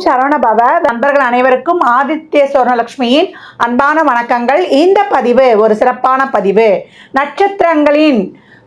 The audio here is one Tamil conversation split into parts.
ஓம் சரவணபவ நண்பர்கள் அனைவருக்கும் ஆதித்ய சுவர்ணலட்சுமியின் அன்பான வணக்கங்கள். இந்த பதிவு ஒரு சிறப்பான பதிவு. நட்சத்திரங்களின்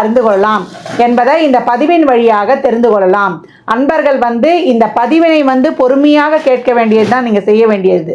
அறிந்து கொள்ளலாம் என்பதை இந்த பதிவின் வழியாக தெரிந்து கொள்ளலாம். அன்பர்கள் வந்து இந்த பதிவினை வந்து பொறுமையாக கேட்க வேண்டியது தான் நீங்கள் செய்ய வேண்டியது.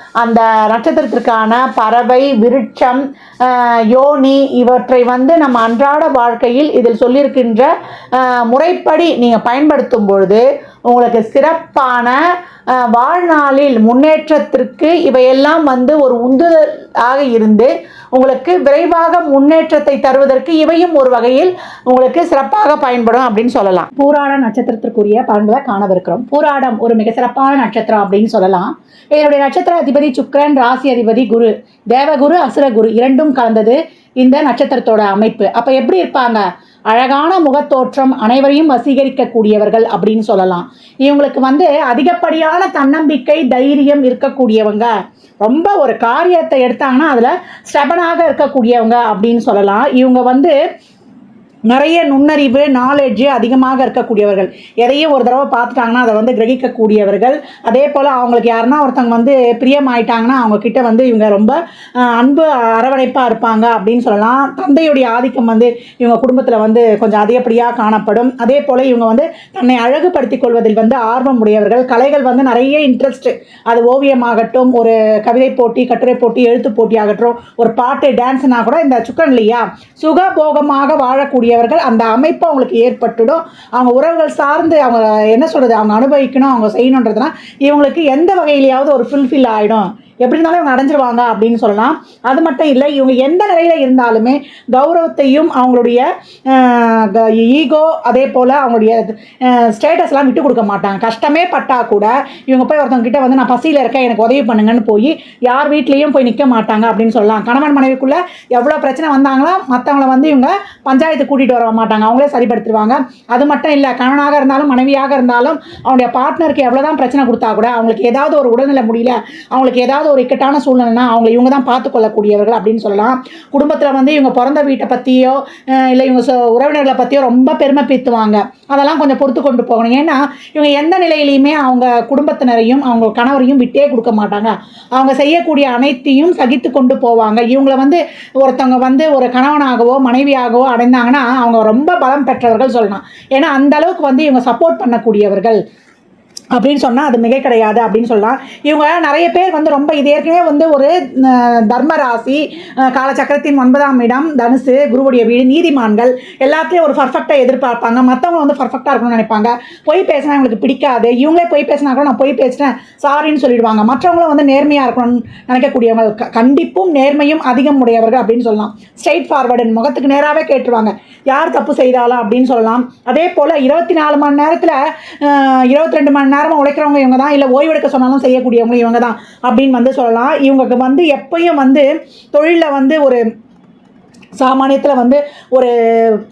அந்த நட்சத்திரத்திற்கான பறவை விருட்சம் யோனி இவற்றை வந்து நம்ம அன்றாட வாழ்க்கையில் இதில் சொல்லியிருக்கின்ற முறைப்படி நீங்கள் பயன்படுத்தும் பொழுது உங்களுக்கு சிறப்பான வாழ்நாளில் முன்னேற்றத்திற்கு இவையெல்லாம் வந்து ஒரு உந்துதலாக இருந்து உங்களுக்கு விரைவாக முன்னேற்றத்தை தருவதற்கு இவையும் ஒரு வகையில் உங்களுக்கு சிறப்பாக பயன்படும் அப்படின்னு சொல்லலாம். பூராட நட்சத்திரத்திற்குரிய பலன்களை காணவிருக்கிறோம். பூராடம் ஒரு மிக சிறப்பான நட்சத்திரம் அப்படின்னு சொல்லலாம். இதனுடைய நட்சத்திர அதிபதி சுக்கரன் ராசி அதிபதி குரு தேவகுரு அசுரகுரு இரண்டும் கலந்தது இந்த நட்சத்திரத்தோட அமைப்பு. அப்ப எப்படி இருப்பாங்க? அழகான முகத்தோற்றம் அனைவரையும் வசீகரிக்கக்கூடியவர்கள் அப்படின்னு சொல்லலாம். இவங்களுக்கு வந்து அதிகப்படியாக அதிகப்படியான தன்னம்பிக்கை தைரியம் இருக்கக்கூடியவங்க. ரொம்ப ஒரு காரியத்தை எடுத்தாங்கன்னா அதில் ஸ்டெபனாக இருக்கக்கூடியவங்க அப்படின்னு சொல்லலாம். இவங்க வந்து நிறைய நுண்ணறிவு நாலேஜ் அதிகமாக இருக்கக்கூடியவர்கள். எதையும் ஒரு தடவை பார்த்துட்டாங்கன்னா அதை வந்து கிரகிக்கக்கூடியவர்கள். அதே போல் அவங்களுக்கு யாருன்னா ஒருத்தவங்க வந்து பிரியமாயிட்டாங்கன்னா அவங்க கிட்ட வந்து இவங்க ரொம்ப அன்பு அரவணைப்பாக இருப்பாங்க அப்படின்னு சொல்லலாம். தந்தையுடைய ஆதிக்கம் வந்து இவங்க குடும்பத்தில் வந்து கொஞ்சம் அதிகப்படியாக காணப்படும். அதே போல் இவங்க வந்து தன்னை அழகுபடுத்திக் கொள்வதில் வந்து ஆர்வம் உடையவர்கள். கலைகள் வந்து நிறைய இன்ட்ரெஸ்ட்டு அது ஓவியமாகட்டும் ஒரு கவிதை போட்டி கட்டுரை போட்டி எழுத்து போட்டி ஆகட்டும் ஒரு பாட்டு டான்ஸ்னா கூட இந்த சுக்கன் இல்லையா? சுகபோகமாக கூடியவர்கள் அந்த அமைப்பு அவங்களுக்கு ஏற்பட்டுடும். அவங்க உறவுகள் சார்ந்து அவங்க என்ன சொல்கிறது அவங்க அனுபவிக்கணும் அவங்க செய்யணுன்றதுனா இவங்களுக்கு எந்த வகையிலையாவது ஒரு ஃபுல்ஃபில் ஆகிடும் எப்படி இருந்தாலும் இவங்க அடைஞ்சிருவாங்க அப்படின்னு சொல்லலாம். அது மட்டும் இல்லை இவங்க எந்த நிலையில் இருந்தாலுமே கௌரவத்தையும் அவங்களுடைய ஈகோ அதே போல் அவங்களுடைய ஸ்டேட்டஸ்லாம் விட்டு கொடுக்க மாட்டாங்க. கஷ்டமே பட்டால் கூட இவங்க போய் ஒருத்தவங்க கிட்ட வந்து நான் பசியில் இருக்கேன் எனக்கு உதவி பண்ணுங்கன்னு போய் யார் வீட்லேயும் போய் நிற்க மாட்டாங்க அப்படின்னு சொல்லலாம். கணவன் மனைவிக்குள்ளே எவ்வளோ பிரச்சனை வந்தாங்களோ மற்றவங்கள வந்து இவங்க பஞ்சாயத்து கூட்டிகிட்டு வர மாட்டாங்க. அவங்களே சரிப்படுத்திடுவாங்க அது மட்டும் இல்லை கணவனாக இருந்தாலும் மனைவியாக இருந்தாலும் அவனுடைய பார்ட்னருக்கு எவ்வளோதான் பிரச்சனை கொடுத்தா கூட அவங்களுக்கு ஏதாவது ஒரு உடல்நிலை முடியல அவங்களுக்கு ஏதாவது ஒரு இக்கட்டான சூழ்நிலைனா அவங்க இவங்க தான் பார்த்துக்கொள்ளக்கூடியவர்கள் அப்படின்னு சொல்லலாம். குடும்பத்தில் வந்து இவங்க பிறந்த வீட்டை பற்றியோ இல்லை இவங்க உறவினர்களை பற்றியோ ரொம்ப பெருமை பீத்துவாங்க. அதெல்லாம் கொஞ்சம் பொறுத்து கொண்டு போகணும். ஏன்னா இவங்க எந்த நிலையிலையுமே அவங்க குடும்பத்தினரையும் அவங்க கணவரையும் விட்டே கொடுக்க மாட்டாங்க. அவங்க செய்யக்கூடிய அனைத்தையும் சகித்து கொண்டு போவாங்க. இவங்கள வந்து ஒருத்தவங்க வந்து ஒரு கணவனாகவோ மனைவியாகவோ அடைந்தாங்கன்னா அவங்க ரொம்ப பலம் பெற்றவர்கள் சொல்லலாம். ஏன்னா அந்த அளவுக்கு வந்து இவங்க சப்போர்ட் பண்ணக்கூடியவர்கள். அப்படின்னு சொன்னால் அது மிகை கிடையாது அப்படின்னு சொல்லலாம். இவங்க நிறைய பேர் வந்து ரொம்ப இது ஏற்கனவே வந்து ஒரு தர்மராசி தர்ம ராசி காலச்சக்கரத்தின் ஒன்பதாம் இடம் தனுசு குருவுடைய வீடு நீதிமான்கள் எல்லாத்துலேயும் ஒரு பர்ஃபெக்டாக எதிர்பார்ப்பாங்க. மற்றவங்க வந்து பர்ஃபெக்டாக இருக்கணும்னு நினைப்பாங்க. பொய் பேசினா இவங்களுக்கு பிடிக்காது. இவங்களே பொய் பேசினா கூட நான் பொய் பேசினேன் சாரின்னு சொல்லிடுவாங்க. மற்றவங்களும் வந்து நேர்மையாக இருக்கணும்னு நினைக்கக்கூடியவங்க க- கண்டிப்பும் நேர்மையும் அதிகம் உடையவர்கள் அப்படின்னு சொல்லலாம். ஸ்ட்ரெயிட் ஃபார்வர்டு முகத்துக்கு நேராகவே கேட்டுருவாங்க. யார் தப்பு செய்தாலும் அப்படின்னு சொல்லலாம். அதே போல் இருபத்தி நாலு மணி நேரத்தில் இருபத்தி ரெண்டு மணி நேரம் நேரமாக உழைக்கிறவங்க இவங்க தான் இல்லை ஓய்வெடுக்க சொன்னாலும் செய்யக்கூடியவங்க இவங்க தான் அப்படின்னு வந்து சொல்லலாம். இவங்களுக்கு வந்து எப்பயும் வந்து தொழிலில் வந்து ஒரு சாமானியத்தில் வந்து ஒரு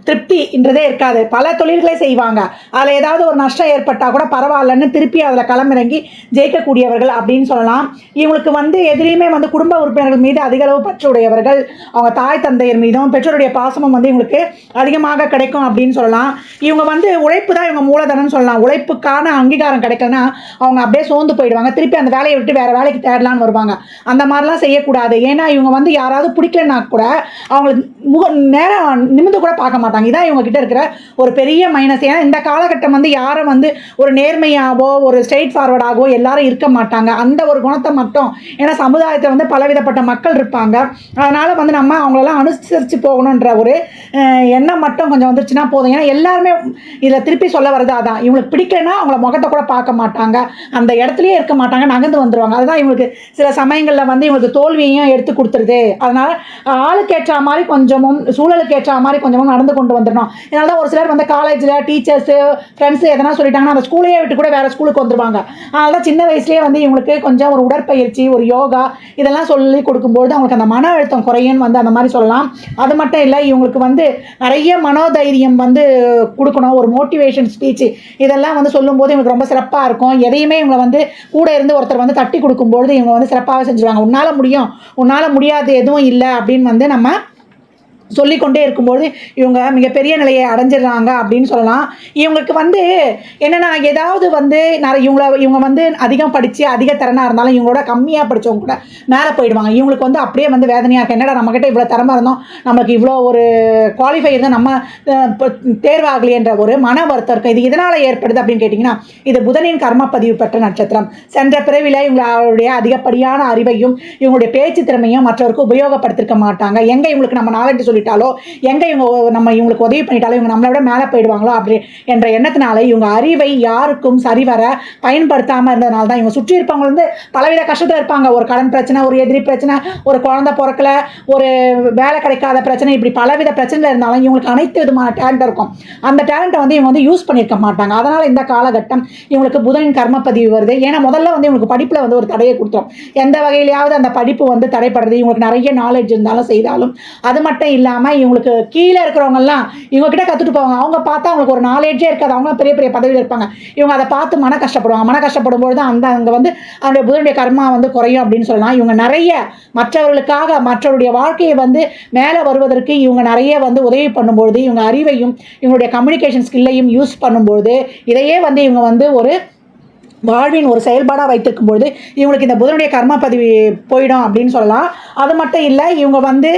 திருப்தின்றதே இருக்காது. பல தொழில்களை செய்வாங்க. அதில் ஏதாவது ஒரு நஷ்டம் ஏற்பட்டால் கூட பரவாயில்லன்னு திருப்பி அதில் களமிறங்கி ஜெயிக்கக்கூடியவர்கள் அப்படின்னு சொல்லலாம். இவங்களுக்கு வந்து எதிரியுமே வந்து குடும்ப உறுப்பினர்கள் மீது அதிக அளவு பற்று உடையவர்கள் அவங்க தாய் தந்தையர் மீதும் பெற்றோருடைய பாசமும் வந்து இவங்களுக்கு அதிகமாக கிடைக்கும் அப்படின்னு சொல்லலாம். இவங்க வந்து உழைப்பு தான் இவங்க மூலதனம்னு சொல்லலாம். உழைப்புக்கான அங்கீகாரம் கிடைக்கலன்னா அவங்க அப்படியே சோர்ந்து போயிடுவாங்க. திருப்பி அந்த வேலையை விட்டு வேறு வேலைக்கு தேடலான்னு வருவாங்க. அந்த மாதிரிலாம் செய்யக்கூடாது. ஏன்னா இவங்க வந்து யாராவது பிடிக்கலனா கூட அவங்களுக்கு முக நேரம் நிமிந்து கூட பார்க்க மாட்டாங்க. இதான் இவங்க கிட்ட இருக்கிற ஒரு பெரிய மைனஸ் ஏன்னா இந்த காலகட்டம் வந்து யாரும் வந்து ஒரு நேர்மையாகவோ ஒரு ஸ்ட்ரெயிட் ஃபார்வர்டாகவோ எல்லாரும் இருக்க மாட்டாங்க. அந்த ஒரு குணத்தை மட்டும் ஏன்னா சமுதாயத்தில் வந்து பலவிதப்பட்ட மக்கள் இருப்பாங்க. அதனால் வந்து நம்ம அவங்களெல்லாம் அனுசரித்து போகணுன்ற ஒரு எண்ணம் மட்டும் கொஞ்சம் வந்துருச்சுன்னா போதும். ஏன்னா எல்லாருமே இதில் திருப்பி சொல்ல வர்றது அதான். இவங்களுக்கு பிடிக்கலன்னா அவங்கள முகத்தை கூட பார்க்க மாட்டாங்க. அந்த இடத்துலையே இருக்க மாட்டாங்க நகர்ந்து வந்துருவாங்க. அதுதான் இவங்களுக்கு சில சமயங்களில் வந்து இவங்களுக்கு தோல்வியையும் எடுத்து கொடுத்துருது. அதனால் ஆளுக்கேற்ற மாதிரி மாதிரி கொஞ்சமும் சூழலுக்கு ஏற்ற மாதிரி கொஞ்சமும் நடந்து கொண்டு வந்துடணும். இதனால தான் ஒரு சிலர் வந்து காலேஜில் டீச்சர்ஸு ஃப்ரெண்ட்ஸு எதனா சொல்லிட்டாங்கன்னா அந்த ஸ்கூலையே விட்டு கூட வேறு ஸ்கூலுக்கு வந்துருவாங்க. அதனால தான் சின்ன வயசுலேயே வந்து இவங்களுக்கு கொஞ்சம் ஒரு உடற்பயிற்சி ஒரு யோகா இதெல்லாம் சொல்லி கொடுக்கும்போது அவங்களுக்கு அந்த மன அழுத்தம் குறையும்னு வந்து அந்த மாதிரி சொல்லலாம். அது மட்டும் இல்லை இவங்களுக்கு வந்து நிறைய மனோதைரியம் வந்து கொடுக்கணும். ஒரு மோட்டிவேஷன் ஸ்பீச் இதெல்லாம் வந்து சொல்லும்போது இவங்களுக்கு ரொம்ப சிறப்பாக இருக்கும். எதையுமே இவங்களை வந்து கூட இருந்து ஒருத்தர் வந்து தட்டி கொடுக்கும்பொழுது இவங்க வந்து சிறப்பாக செஞ்சுருவாங்க. உன்னால் முடியும். உன்னால் முடியாது எதுவும் இல்லை அப்படின்னு வந்து நம்ம சொல்லிக்கொண்டே இருக்கும்போது இவங்க மிகப்பெரிய நிலையை அடைஞ்சிடுறாங்க அப்படின்னு சொல்லலாம். இவங்களுக்கு வந்து என்னென்னா ஏதாவது வந்து நிறைய இவங்கள இவங்க வந்து அதிகம் படித்து அதிக திறனாக இருந்தாலும் இவங்களோட கம்மியாக படித்தவங்க கூட மேலே போயிடுவாங்க. இவங்களுக்கு வந்து அப்படியே வந்து வேதனையாக இருக்குது என்னடா நம்மக்கிட்ட இவ்வளோ திறமை இருந்தோம். நமக்கு இவ்வளோ ஒரு குவாலிஃபை இருந்தால் நம்ம தேர்வாகலையன்ற ஒரு மன வருத்தம் இருக்கும் இது இதனால் ஏற்படுது அப்படின்னு கேட்டிங்கன்னா இது புதனின் கர்ம பதிவு பெற்ற நட்சத்திரம். சென்ற பிறவில இவங்களுடைய அதிகப்படியான அறிவையும் இவங்களுடைய பேச்சு திறமையும் மற்றவருக்கு உபயோகப்படுத்திருக்க மாட்டாங்க. எங்கே இவங்களுக்கு நம்ம நாலேஜ் சொல்லி சொல்லிட்டாலோ எங்கே இவங்க நம்ம இவங்களுக்கு உதவி பண்ணிட்டாலோ இவங்க நம்மளை விட மேலே போயிடுவாங்களோ அப்படி என்ற எண்ணத்தினால இவங்க அறிவை யாருக்கும் சரிவர பயன்படுத்தாமல் இருந்ததுனால தான் இவங்க சுற்றி இருப்பவங்க வந்து பலவித கஷ்டத்தில் இருப்பாங்க. ஒரு கடன் பிரச்சனை ஒரு எதிரி பிரச்சனை ஒரு குழந்தை பிறக்கல ஒரு வேலை கிடைக்காத பிரச்சனை இப்படி பலவித பிரச்சனையில் இருந்தாலும் இவங்களுக்கு அனைத்து விதமான டேலண்ட் இருக்கும். அந்த டேலண்ட்டை வந்து இவங்க வந்து யூஸ் பண்ணியிருக்க மாட்டாங்க. அதனால் இந்த காலகட்டம் இவங்களுக்கு புதனின் கர்மப்பதிவு வருது. ஏன்னா முதல்ல வந்து இவங்களுக்கு படிப்பில் வந்து ஒரு தடையை கொடுத்தோம். எந்த வகையிலையாவது அந்த படிப்பு வந்து தடைப்படுறது இவங்களுக்கு நிறைய நாலேஜ் இருந்தாலும் செய்தாலும் அது மட்டும் இல்லை இல்லாமல் இவங்களுக்கு கீழே இருக்கிறவங்கெல்லாம் இவங்கக்கிட்ட கற்றுட்டு போவாங்க. அவங்க பார்த்தா அவங்களுக்கு ஒரு நாலேஜே இருக்காது. அவங்க பெரிய பெரிய பதவியில் இருப்பாங்க. இவங்க அதை பார்த்து மன கஷ்டப்படுவாங்க. மன கஷ்டப்படும் பொழுது அந்த அங்கே வந்து அவருடைய புதனுடைய கர்மா வந்து குறையும் அப்படின்னு சொல்லலாம். இவங்க நிறைய மற்றவர்களுக்காக மற்றவருடைய வாழ்க்கையை வந்து மேலே வருவதற்கு இவங்க நிறைய வந்து உதவி பண்ணும்பொழுது இவங்க அறிவையும் இவங்களுடைய கம்யூனிகேஷன் ஸ்கில்லையும் யூஸ் பண்ணும்போது இதையே வந்து இவங்க வந்து ஒரு வாழ்வின் ஒரு செயல்பாடாக வைத்திருக்கும் பொழுது இவங்களுக்கு இந்த புதனுடைய கர்ம பதிவு போயிடும் அப்படின்னு சொல்லலாம். அது மட்டும் இல்லை இவங்க வந்து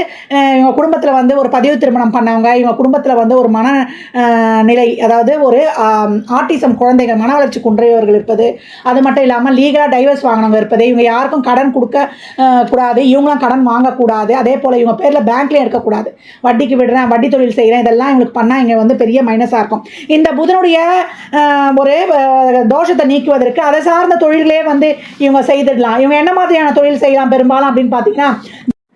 இவங்க குடும்பத்தில் வந்து ஒரு பதிவு திருமணம் பண்ணவங்க இவங்க குடும்பத்தில் வந்து ஒரு மன நிலை அதாவது ஒரு ஆர்டிசம் குழந்தைகள் மன வளர்ச்சி குன்றியவர்கள் இருப்பது அது மட்டும் இல்லாமல் லீகலாக டைவர்ஸ் வாங்கினவங்க இருப்பது இவங்க யாருக்கும் கடன் கொடுக்க கூடாது இவங்களும் கடன் வாங்கக்கூடாது அதே போல் இவங்க பேரில் பேங்க்லேயும் எடுக்கக்கூடாது. வட்டிக்கு விடுறேன் வட்டி தொழில் செய்கிறேன் இதெல்லாம் இவங்களுக்கு பண்ணால் இங்கே வந்து பெரிய மைனஸாக இருக்கும். இந்த புதனுடைய ஒரு தோஷத்தை நீக்குவதற்கு அதை சார்ந்த தொழில்களே வந்து இவங்க செய்திடலாம். இவங்க என்ன மாதிரியான தொழில் செய்யலாம் பெரும்பாலும் அப்படின்னு பார்த்தீங்கன்னா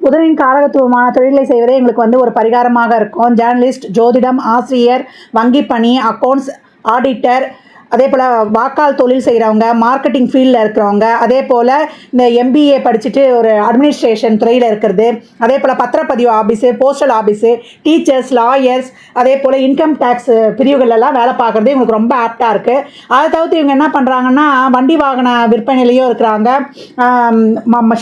புதனின் காரகத்துவமான தொழிலை செய்வதே எங்களுக்கு வந்து ஒரு பரிகாரமாக இருக்கும். ஜேர்னலிஸ்ட் ஜோதிடம் ஆசிரியர் வங்கி பணி அக்கௌண்ட்ஸ் ஆடிட்டர் அதே போல் வாக்கால் தொழில் செய்கிறவங்க மார்க்கெட்டிங் ஃபீல்டில் இருக்கிறவங்க அதே போல் இந்த எம்பிஏ படிச்சுட்டு ஒரு அட்மினிஸ்ட்ரேஷன் துறையில் இருக்கிறது அதே போல் பத்திரப்பதிவு office postal office teachers lawyers அதே போல் இன்கம் டேக்ஸ் பிரிவுகளெல்லாம் வேலை பார்க்குறது இவங்களுக்கு ரொம்ப ஆப்டாக இருக்குது அதை தவிர்த்து இவங்க என்ன பண்ணுறாங்கன்னா வண்டி வாகன விற்பனையிலையும் இருக்கிறாங்க.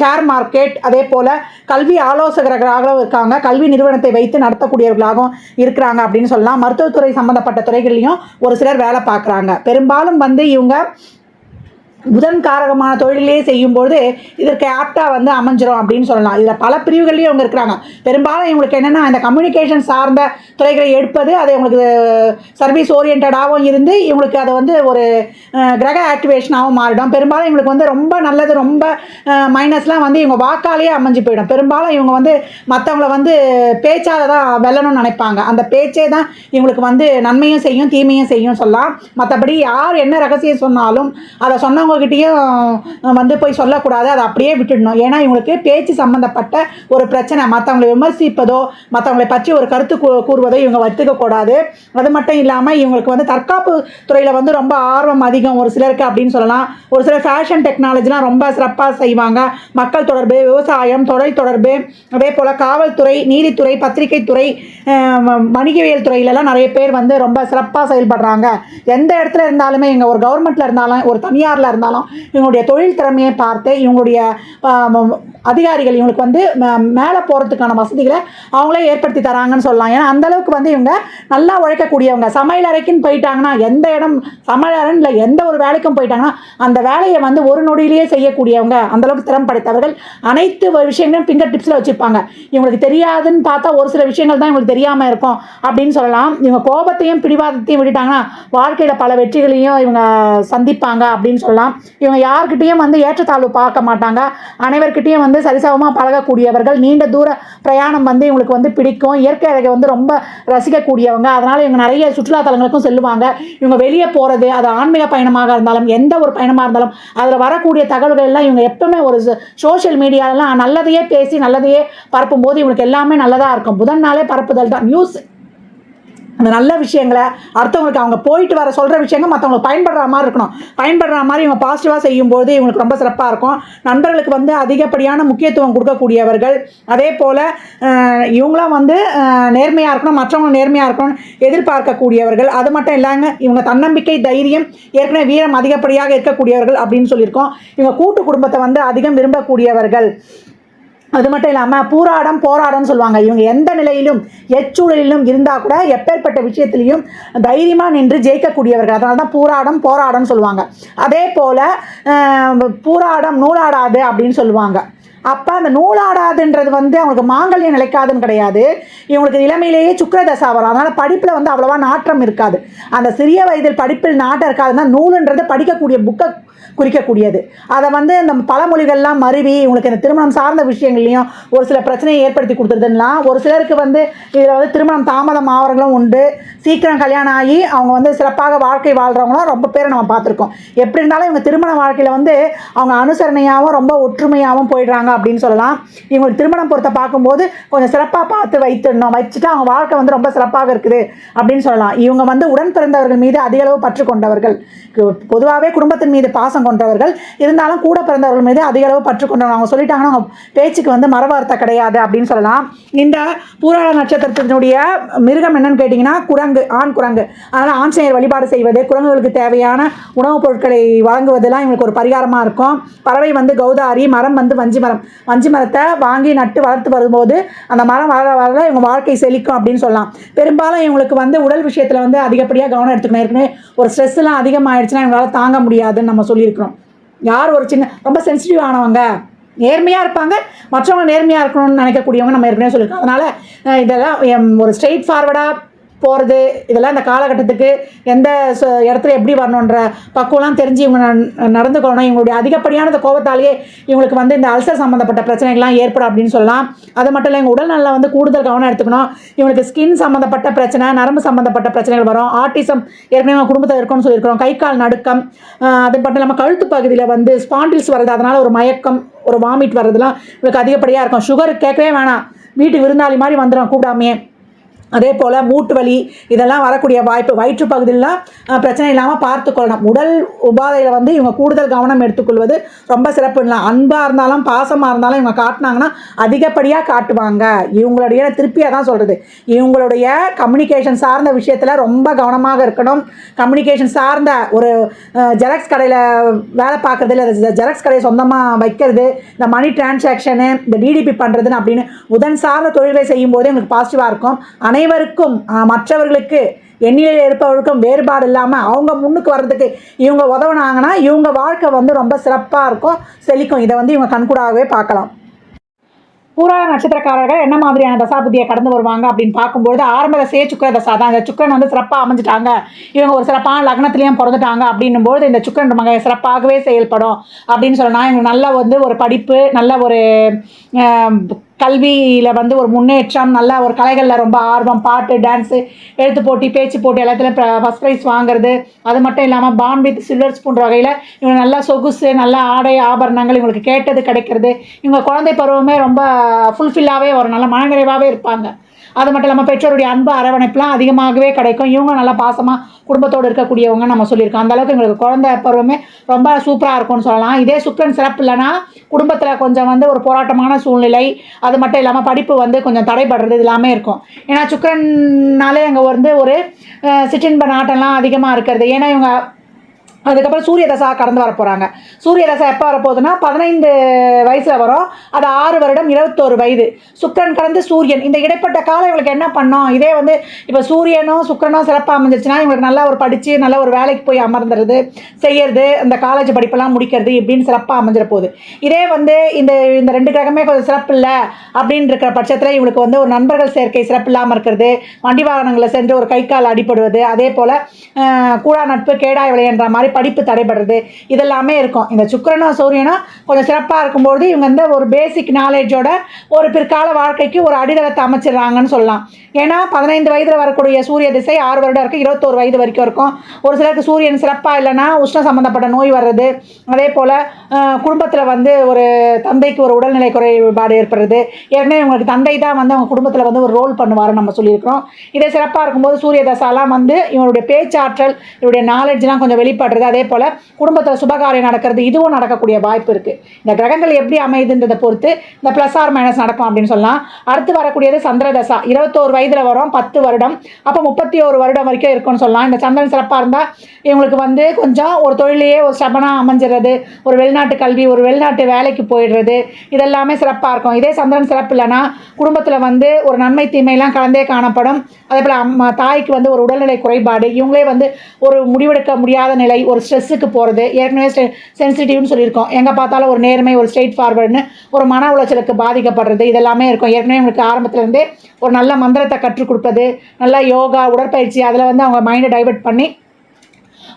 ஷேர் மார்க்கெட் அதே போல் கல்வி ஆலோசகர்களாகவும் இருக்காங்க. கல்வி நிறுவனத்தை வைத்து நடத்தக்கூடியவர்களாகவும் இருக்கிறாங்க அப்படின்னு சொல்லலாம். மருத்துவத்துறை சம்மந்தப்பட்ட துறைகள்லையும் ஒரு சிலர் வேலை பார்க்குறாங்க. பெரும் பெரும்பாலும் வந்து இவங்க புதன் காரகமான தொழிலே செய்யும்போது இதற்கு ஆப்டாக வந்து அமைஞ்சிரும் அப்படின்னு சொல்லலாம். இதில் பல பிரிவுகள்லையும் அவங்க இருக்கிறாங்க. பெரும்பாலும் இவங்களுக்கு என்னென்னா இந்த கம்யூனிகேஷன் சார்ந்த துறைகளை எடுப்பது அது இவங்களுக்கு சர்வீஸ் ஓரியன்டாகவும் இருந்து இவங்களுக்கு அதை வந்து ஒரு கிரக ஆக்டிவேஷனாகவும் மாறிடும். பெரும்பாலும் இவங்களுக்கு வந்து ரொம்ப நல்லது ரொம்ப மைனஸ்லாம் வந்து இவங்க வாக்காலேயே அமைஞ்சு போயிடும். பெரும்பாலும் இவங்க வந்து மற்றவங்கள வந்து பேச்சால் தான் வெல்லணும்னு நினைப்பாங்க. அந்த பேச்சே தான் இவங்களுக்கு வந்து நன்மையும் செய்யும் தீமையும் செய்யும் சொல்லலாம். மற்றபடி யார் என்ன ரகசியம் சொன்னாலும் அதை சொன்னவங்க மற்றவங்ககிட்டயும் வந்து போய் சொல்லக்கூடாது. அதை அப்படியே விட்டுடணும். ஏன்னா இவங்களுக்கு பேச்சு சம்மந்தப்பட்ட ஒரு பிரச்சனை. மற்றவங்களை விமர்சிப்பதோ மற்றவங்களை பற்றி ஒரு கருத்து கூறுவதோ இவங்க வச்சுக்க அது மட்டும் இல்லாமல் இவங்களுக்கு வந்து தற்காப்பு துறையில் வந்து ரொம்ப ஆர்வம் அதிகம். ஒரு சிலருக்கு அப்படின்னு சொல்லலாம். ஒரு சிலர் ஃபேஷன் டெக்னாலஜிலாம் ரொம்ப சிறப்பாக செய்வாங்க. மக்கள் தொடர்பு விவசாயம் தொழில் தொடர்பு அதே போல் காவல்துறை நீதித்துறை பத்திரிகை துறை வணிகவியல் துறையிலலாம் நிறைய பேர் வந்து ரொம்ப சிறப்பாக செயல்படுறாங்க. எந்த இடத்துல இருந்தாலுமே எங்கள் ஒரு கவர்மெண்ட்டில் இருந்தாலும் ஒரு தனியாரில் இருந்தாலும் இவங்களுடைய தொழில் திறமையை பார்த்து இவங்களுடைய அதிகாரிகள் இவங்களுக்கு வந்து மேலே போகிறதுக்கான வசதிகளை அவங்களே ஏற்படுத்தி தராங்கன்னு சொல்லலாம். ஏன்னா அந்த அளவுக்கு வந்து இவங்க நல்லா உழைக்கக்கூடியவங்க. சமையல் அறைக்குன்னு போயிட்டாங்கன்னா எந்த இடம் சமையல் அறைன்னு இல்லை எந்த ஒரு வேலைக்கும் போயிட்டாங்கன்னா அந்த வேலையை வந்து ஒரு நொடியிலேயே செய்யக்கூடியவங்க. அந்தளவுக்கு திறம் படைத்தவர்கள். அனைத்து விஷயங்களும் ஃபிங்கர் டிப்ஸில் வச்சுருப்பாங்க. இவங்களுக்கு தெரியாதுன்னு பார்த்தா ஒரு சில விஷயங்கள் தான் இவங்களுக்கு தெரியாமல் இருக்கும் அப்படின்னு சொல்லலாம். இவங்க கோபத்தையும் பிடிவாதத்தையும் விட்டுட்டாங்கன்னா வாழ்க்கையில் பல வெற்றிகளையும் இவங்க சந்திப்பாங்க அப்படின்னு சொல்லலாம். இவங்க யார்கிட்டயும் வந்து ஏற்றத்தாழ்வு பார்க்க மாட்டாங்க. அனைவர்கிட்டையும் வந்து சரிசமமாக பழகக்கூடியவர்கள். நீண்ட தூர பிரயாணம் வந்து இவங்களுக்கு வந்து பிடிக்கும். இயற்கை அழகை வந்து ரொம்ப ரசிக்கக்கூடியவங்க. அதனால் இவங்க நிறைய சுற்றுலா தலங்களுக்கும் செல்லுவாங்க. இவங்க வெளியே போகிறது அது ஆன்மீக பயணமாக இருந்தாலும் எந்த ஒரு பயணமாக இருந்தாலும் அதில் வரக்கூடிய தகவல்கள் எல்லாம் இவங்க எப்பவுமே ஒரு சோஷியல் மீடியாலலாம் நல்லதையே பேசி நல்லதையே பரப்பும்போது இவங்களுக்கு எல்லாமே நல்லதாக இருக்கும். புதன் நாளே பரப்புதல் தான். நியூஸ் அந்த நல்ல விஷயங்களை அடுத்தவங்களுக்கு அவங்க போயிட்டு வர சொல்கிற விஷயங்கள் மற்றவங்களுக்கு பயன்படுற மாதிரி இருக்கணும். பயன்படுற மாதிரி இவங்க பாசிட்டிவாக செய்யும்போது இவங்களுக்கு ரொம்ப சிறப்பாக இருக்கும். நண்பர்களுக்கு வந்து அதிகப்படியான முக்கியத்துவம் கொடுக்கக்கூடியவர்கள். அதே போல் இவங்களாம் வந்து நேர்மையாக இருக்கணும் மற்றவங்க நேர்மையாக இருக்கணும் எதிர்பார்க்கக்கூடியவர்கள். அது மட்டும் இல்லாமல் இவங்க தன்னம்பிக்கை தைரியம் ஏற்கனவே வீரம் அதிகப்படியாக இருக்கக்கூடியவர்கள் அப்படின்னு சொல்லியிருக்கோம். இவங்க கூட்டு குடும்பத்தை வந்து அதிகம் விரும்பக்கூடியவர்கள். அது மட்டும் இல்லாமல் பூராடம் போராடம்னு சொல்லுவாங்க. இவங்க எந்த நிலையிலும் எச்சூழலிலும் இருந்தால் கூட எப்பேற்பட்ட விஷயத்திலையும் தைரியமாக நின்று ஜெயிக்கக்கூடியவர்கள். அதனால தான் பூராடம் போராடம்னு சொல்லுவாங்க. அதே போல் பூராடம் நூலாடாது அப்படின்னு சொல்லுவாங்க. அப்போ அந்த நூலாடாதுன்றது வந்து அவங்களுக்கு மாங்கல்யம் நிலைக்காதுன்னு கிடையாது. இவங்களுக்கு இளமையிலேயே சுக்கரதசா வரும். அதனால் படிப்பில் வந்து அவ்வளோவா நாட்டம் இருக்காது. அந்த சிறிய வயதில் படிப்பில் நாட்டம் இருக்காதுன்னா நூலுன்றது படிக்கக்கூடிய புக்கை குறிக்கக்கூடியது. அதை வந்து இந்த பழமொழிகள்லாம் மருவி இவங்களுக்கு இந்த திருமணம் சார்ந்த விஷயங்கள்லையும் ஒரு சில பிரச்சனையை ஏற்படுத்தி கொடுத்துருதுன்னா ஒரு சிலருக்கு வந்து இதில் வந்து திருமணம் தாமதம் ஆகிறவங்களும் உண்டு. சீக்கிரம் கல்யாணம் ஆகி அவங்க வந்து சிறப்பாக வாழ்க்கை வாழ்கிறவங்களும் ரொம்ப பேரை நம்ம பார்த்துருக்கோம். எப்படி இருந்தாலும் இவங்க திருமண வாழ்க்கையில் வந்து அவங்க அனுசரணையாகவும் ரொம்ப ஒற்றுமையாகவும் போயிடுறாங்க. அப்படின்னு சொல்லலாம். இவங்களுக்கு திருமணம் பொறுத்த பார்க்கும்போது கொஞ்சம் சிறப்பாக பார்த்து வைத்துடணும். வச்சுட்டு அவங்க வாழ்க்கை வந்து ரொம்ப சிறப்பாக இருக்குது அப்படின்னு சொல்லலாம். இவங்க வந்து உடன் பிறந்தவர்கள் மீது அதிக அளவு பற்று கொண்டவர்கள். பொதுவாகவே குடும்பத்தின் மீது பாசம் கொண்டவர்கள். இருந்தாலும் கூட பிறந்தவர்கள் மீது அதிக அளவு பற்று கொண்டவங்க அவங்க சொல்லிட்டாங்கன்னா அவங்க பேச்சுக்கு வந்து மரவார்த்தை கிடையாது அப்படின்னு சொல்லலாம். இந்த பூராள நட்சத்திரத்தினுடைய மிருகம் என்னன்னு கேட்டிங்கன்னா குரங்கு ஆண் குரங்கு. அதனால் ஆஞ்சநேயர் வழிபாடு செய்வது குரங்குகளுக்கு தேவையான உணவுப் பொருட்களை வழங்குவதெல்லாம் இவங்களுக்கு ஒரு பரிகாரமாக இருக்கும். பறவை வந்து கௌதாரி மரம் வந்து வஞ்சி மரம். வஞ்சி மரத்தை வாங்கி நட்டு வளர்த்து வரும்போது அந்த மரம் வளர வளர இவங்க வாழ்க்கை செழிக்கும் அப்படின்னு சொல்லலாம். பெரும்பாலும் இவங்களுக்கு வந்து உடல் விஷயத்தில் வந்து அதிகப்படியாக கவனம் எடுத்துக்கணும். ஏற்கனவே ஒரு ஸ்ட்ரெஸ்லாம் அதிகமாகிடுச்சுன்னா இவங்களால் தாங்க முடியாதுன்னு நம்ம சொல்லியிருக்கிறோம். யார் ஒரு சின்ன ரொம்ப சென்சிட்டிவ் ஆனவங்க நேர்மையாக இருப்பாங்க மற்றவங்க நேர்மையாக இருக்கணும்னு நினைக்கக்கூடியவங்க நம்ம ஏற்கனவே சொல்லியிருக்கோம். அதனால் இதெல்லாம் ஒரு ஸ்ட்ரெயிட் ஃபார்வர்டாக போகிறது இதெல்லாம் இந்த காலகட்டத்துக்கு எந்த இடத்துல எப்படி வரணுன்ற பக்குவம்லாம் தெரிஞ்சு இவங்க ந- நடந்துக்கணும். இவங்களுடைய அதிகப்படியான இந்த கோபத்தாலேயே இவங்களுக்கு வந்து இந்த அல்சர் சம்மந்தப்பட்ட பிரச்சனைகள்லாம் ஏற்படும் அப்படின்னு சொல்லலாம். அது மட்டும் இல்லை இவங்க உடல்நல வந்து கூடுதல் கவனம் எடுத்துக்கணும். இவங்களுக்கு ஸ்கின் சம்மந்தப்பட்ட பிரச்சனை நரம்பு சம்மந்தப்பட்ட பிரச்சனைகள் வரும். ஆர்டிசம் ஏற்கனவே குடும்பத்தில் இருக்கணும்னு சொல்லியிருக்கிறோம். கை கால் நடுக்கம் அது மட்டும் இல்லாமல் கழுத்து பகுதியில் வந்து ஸ்பாண்டில்ஸ் வருது அதனால் ஒரு மயக்கம் ஒரு வாமிட் வர்றதுலாம் இவங்களுக்கு அதிகப்படியாக இருக்கும். சுகர் கேட்கவே வேணாம். வீட்டுக்கு விருந்தாளி மாதிரி வந்துடும் கூப்பிடாமையே. அதே போல் மூட்டு வலி இதெல்லாம் வரக்கூடிய வாய்ப்பு. வயிற்று பகுதியிலாம் பிரச்சனை இல்லாமல் பார்த்துக்கொள்ளணும். உடல் உபாதையில் வந்து இவங்க கூடுதல் கவனம் எடுத்துக்கொள்வது ரொம்ப சிறப்புங்களா அன்பாக இருந்தாலும் பாசமாக இருந்தாலும் இவங்க காட்டினாங்கன்னா அதிகப்படியாக காட்டுவாங்க. இவங்களுடைய திருப்பியாக தான் சொல்கிறது இவங்களுடைய கம்யூனிகேஷன் சார்ந்த விஷயத்தில் ரொம்ப கவனமாக இருக்கணும். கம்யூனிகேஷன் சார்ந்த ஒரு ஜெராக்ஸ் கடையில் வேலை பார்க்குறது இல்லை ஜெராக்ஸ் கடையை சொந்தமாக வைக்கிறது இந்த மணி டிரான்சாக்ஷனு இந்த டிடிபி பண்ணுறதுன்னு அப்படின்னு உடன் சார்ந்த தொழிலை செய்யும் போதே எங்களுக்கு பாசிட்டிவாக இருக்கும். அனைவருக்கும் ஆஹ், மற்றவர்களுக்கு எண்ணிலையில் இருப்பவர்களுக்கும் வேறுபாடு இல்லாமல் அவங்க முன்னுக்கு வர்றதுக்கு இவங்க உதவுனாங்கன்னா இவங்க வாழ்க்கை வந்து ரொம்ப சிறப்பாக இருக்கும். செழிக்கும். இதை வந்து இவங்க கண்கூடாகவே பார்க்கலாம். பூராட நட்சத்திரக்காரர்கள் என்ன மாதிரியான தசாபுத்தியை கடந்து வருவாங்க அப்படின்னு பார்க்கும்பொழுது ஆரம்ப தசையே சுக்கர தசா. தான் இந்த சுக்கரன் வந்து சிறப்பாக அமைஞ்சிட்டாங்க. இவங்க ஒரு சிறப்பான லக்னத்துலேயும் பிறந்துட்டாங்க அப்படின்னும்போது இந்த சுக்கரன் மக சிறப்பாகவே செயல்படும் அப்படின்னு சொல்லலாம். இவங்க நல்ல வந்து ஒரு படிப்பு நல்ல ஒரு கல்வியில் வந்து ஒரு முன்னேற்றம் நல்ல ஒரு கலைகளில் ரொம்ப ஆர்வம் பாட்டு டான்ஸு எழுத்து போட்டி பேச்சு போட்டி எல்லாத்துலேயும் ஃபஸ்ட் ப்ரைஸ் வாங்குறது. அது மட்டும் இல்லாமல் பான் வித் சில்வர் ஸ்பூன் வகையில் இவங்க நல்லா சொகுசு நல்ல ஆடை ஆபரணங்கள் இவங்களுக்கு கேட்டது கிடைக்கிறது. இவங்க குழந்தை பருவமே ரொம்ப ஃபுல்ஃபில்லாகவே வரும் நல்ல மனநிறைவாகவே இருப்பாங்க. அது மட்டும் இல்லாமல் பெற்றோருடைய அன்பு அரவணைப்புலாம் அதிகமாகவே கிடைக்கும். இவங்க நல்லா பாசமாக குடும்பத்தோடு இருக்கக்கூடியவங்க நம்ம சொல்லியிருக்கோம். அந்தளவுக்கு எங்களுக்கு குழந்தை பருவமே ரொம்ப சூப்பராக இருக்கும்னு சொல்லலாம். இதே சுக்கரன் சிறப்பு இல்லைன்னா குடும்பத்தில் கொஞ்சம் வந்து ஒரு போராட்டமான சூழ்நிலை அது மட்டும் இல்லாமல் படிப்பு வந்து கொஞ்சம் தடைபடுறது இது எல்லாமே இருக்கும். ஏன்னா சுக்கரன்னாலே அங்கே வந்து ஒரு சிற்றின்ப நாட்டெல்லாம் அதிகமாக இருக்கிறது. ஏன்னா இவங்க அதுக்கப்புறம் சூரிய தசா கடந்து வர போகிறாங்க சூரிய தசா எப்போ வரப்போகுதுன்னா பதினைந்து வயசில் வரும். அது ஆறு வருடம் இருபத்தோரு வயது. சுக்கரன் கடந்து சூரியன். இந்த இடைப்பட்ட காலம் இவங்களுக்கு என்ன பண்ணோம்? இதே வந்து இப்போ சூரியனும் சுக்கரனும் சிறப்பாக அமைஞ்சிச்சுன்னா இவங்களுக்கு நல்லா ஒரு படித்து நல்ல ஒரு வேலைக்கு போய் அமர்ந்துறது செய்யறது அந்த காலேஜ் படிப்பெல்லாம் முடிக்கிறது இப்படின்னு சிறப்பாக அமைஞ்சிட போகுது. இதே வந்து இந்த இந்த ரெண்டு கிரகமே கொஞ்சம் சிறப்பு இல்லை அப்படின்னு இருக்கிற பட்சத்தில் இவங்களுக்கு வந்து ஒரு நண்பர்கள் சேர்க்கை சிறப்பு இல்லாமல் இருக்கிறது வண்டி வாகனங்களில் சென்று ஒரு கை கால் அடிபடுவது அதே போல் கூடா நட்பு கேடாய் விளையன்ற மாதிரி படிப்பு தடைபடுறது இதெல்லாமே இருக்கும். இந்த சுக்கிரனும் சூரியனும் கொஞ்சம் சிறப்பாக இருக்கும்போது இவங்க வந்து ஒரு பேசிக் நாலேஜோட ஒரு பிற்கால வாழ்க்கைக்கு ஒரு அடித்தளத்தை அமைச்சிடுறாங்கன்னு சொல்லலாம். ஏன்னா பதினைந்து வயதில் வரக்கூடிய சூரிய திசை ஆறு வருடம் இருக்குது இருபத்தோரு வயது வரைக்கும் இருக்கும். ஒரு சிலருக்கு சூரியன் சிறப்பாக இல்லைன்னா உஷ்ண சம்மந்தப்பட்ட நோய் வர்றது அதே போல் குடும்பத்தில் வந்து ஒரு தந்தைக்கு ஒரு உடல்நிலை குறைபாடு ஏற்படுறது ஏற்கனவே இவங்களுக்கு தந்தை தான் வந்து அவங்க குடும்பத்தில் வந்து ஒரு ரோல் பண்ணுவார்னு நம்ம சொல்லியிருக்கிறோம். இதே சிறப்பாக இருக்கும்போது சூரிய தசாலாம் வந்து இவனுடைய பேச்சாற்றல் இவருடைய நாலேஜ்லாம் கொஞ்சம் வெளிப்படுறது அதே போல் குடும்பத்தில் சுபகாரியம் நடக்கிறது இதுவும் நடக்கக்கூடிய வாய்ப்பு இருக்குது இந்த கிரகங்கள் எப்படி அமையுதுன்றதை பொறுத்து இந்த ப்ளஸ் ஆர் மைனஸ் நடக்கும் அப்படின்னு சொல்லலாம். அடுத்து வரக்கூடியது சந்திரதசா இருபத்தோரு வயதில் வரும் பத்து வருடம். அப்போ முப்பத்தி ஒரு வருடம் வரைக்கும் இருக்கும்னு சொல்லலாம். இந்த சந்திரன் சிறப்பாக இருந்தால் இவங்களுக்கு வந்து கொஞ்சம் ஒரு தொழிலையே ஒரு ஸ்டபனாக அமைஞ்சிடுறது ஒரு வெளிநாட்டு கல்வி ஒரு வெளிநாட்டு வேலைக்கு போயிடுறது இதெல்லாமே சிறப்பாக இருக்கும். இதே சந்திரன் சிறப்பு இல்லைன்னா குடும்பத்தில் வந்து ஒரு நன்மை தீமையெல்லாம் கலந்தே காணப்படும். அதே போல் அம்மா தாய்க்கு வந்து ஒரு உடல்நிலை குறைபாடு இவங்களே வந்து ஒரு முடிவெடுக்க முடியாத நிலை ஒரு ஸ்ட்ரெஸ்ஸுக்கு போகிறது ஏற்கனவே சென்சிட்டிவ்னு சொல்லியிருக்கோம். எங்கே பார்த்தாலும் ஒரு நேர்மை ஒரு ஸ்ட்ரெயிட் ஃபார்வர்டுன்னு ஒரு மன உளைச்சலுக்கு பாதிக்கப்படுறது. இதெல்லாமே இருக்கும். ஏற்கனவே உங்களுக்கு ஆரம்பத்துலேருந்தே ஒரு நல்ல மந்திரத்தை கற்றுக் கொடுப்பது நல்ல யோகா உடற்பயிற்சி அதில் வந்து அவங்க மைண்டை டைவர்ட் பண்ணி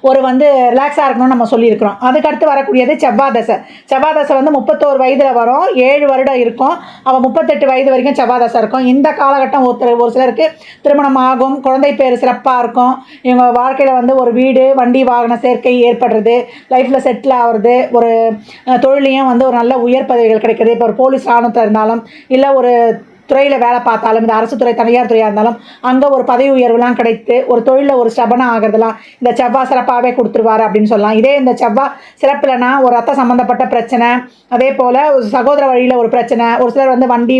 ஒரு வந்து ரிலாக்ஸாக இருக்கணும்னு நம்ம சொல்லியிருக்கிறோம். அதுக்கடுத்து வரக்கூடியது செவ்வாதசை. செவ்வாதசை வந்து முப்பத்தோரு வயதில் வரும். ஏழு வருடம் இருக்கும். அவள் முப்பத்தெட்டு வயது வரைக்கும் செவ்வாதசை இருக்கும். இந்த காலகட்டம் ஒருத்தர் ஒரு சிலருக்கு திருமணம் ஆகும் குழந்தை பேர் சிறப்பாக இருக்கும். இவங்க வாழ்க்கையில் வந்து ஒரு வீடு வண்டி வாகன சேர்க்கை ஏற்படுறது லைஃப்பில் செட்டில் ஆகிறது ஒரு தொழிலையும் வந்து ஒரு நல்ல உயர் பதவிகள் கிடைக்கிறது. இப்போ ஒரு போலீஸ் ராணுவத்தில் இருந்தாலும் இல்லை ஒரு துறையில் வேலை பார்த்தாலும் இந்த அரசு துறை தனியார் துறையாக இருந்தாலும் அங்கே ஒரு பதவி உயர்வுலாம் கிடைத்து ஒரு தொழிலில் ஒரு ஸ்டபனாக ஆகிறதுலாம் இந்த செவ்வாய் சிறப்பாகவே கொடுத்துருவாரு அப்படின்னு சொல்லலாம். இதே இந்த செவ்வாய் சிறப்பில்னா ஒரு ரத்த சம்மந்தப்பட்ட பிரச்சனை அதே போல் ஒரு சகோதர வழியில் ஒரு பிரச்சனை ஒரு சிலர் வந்து வண்டி